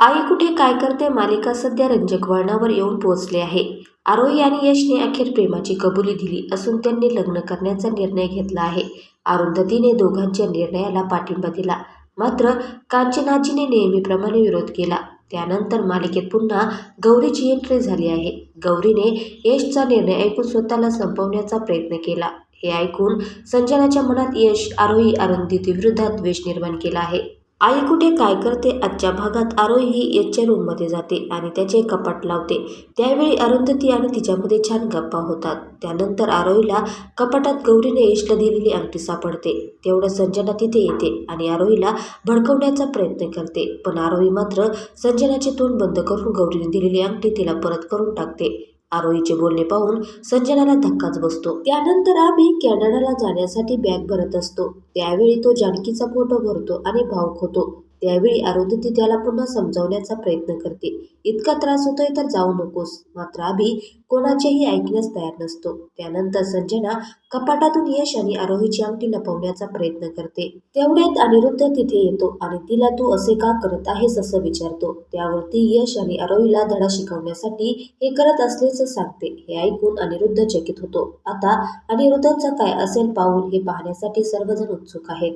आई कुठे काय करते मालिका सध्या रंजक वळणावर येऊन पोहोचली आहे. आरोही आणि यशने अखेर प्रेमाची कबुली दिली असून त्यांनी लग्न करण्याचा निर्णय घेतला आहे. अरुंधतीने दोघांच्या निर्णयाला पाठिंबा दिला. मात्र कांचनाजीने नेहमीप्रमाणे विरोध केला. त्यानंतर मालिकेत पुन्हा गौरीची एंट्री झाली आहे. गौरीने यशचा निर्णय ऐकून स्वतःला संपवण्याचा प्रयत्न केला. हे ऐकून संजनाच्या मनात यश आरोही अरुंधती विरोधात द्वेष निर्माण केला आहे. आई कुठे काय करते आजच्या भागात आरोही ही यशच्या रूममध्ये जाते आणि त्याचे कपाट लावते. त्यावेळी अरुंधती आणि तिच्यामध्ये छान गप्पा होतात. त्यानंतर आरोहीला कपाटात गौरीने यशला दिलेली अंगठी सापडते. तेवढं संजना तिथे येते आणि आरोहीला भडकवण्याचा प्रयत्न करते. पण आरोही मात्र संजनाचे तोंड बंद करून गौरीने दिलेली अंगठी तिला परत करून टाकते. आरोहीचे बोलणे पाहून संजनाला धक्काच बसतो. त्यानंतर आम्ही कॅनडाला जाण्यासाठी बॅग भरत असतो. त्यावेळी तो जानकीचा फोटो भरतो आणि भावुक होतो. त्यावेळी अरुंधती त्याला पुन्हा समजावण्याचा प्रयत्न करते. इतका त्रास होतोय तर जाऊ नकोस. मात्र आम्ही कोणाचेही ऐकण्यास तयार नसतो. त्यानंतर संजना कपाटातून यश आणि आरोहीची अंगठी लपवण्याचा प्रयत्न करते. तेवढ्यात अनिरुद्ध तिथे येतो आणि तिला तू असे का करत आहेस असं विचारतो. त्यावरती यश आणि आरोहीला धडा शिकवण्यासाठी हे करत असल्याचं सांगते. हे ऐकून अनिरुद्ध चकित होतो. आता अनिरुद्धचं काय असेल पाऊल हे पाहण्यासाठी सर्वजण उत्सुक आहेत.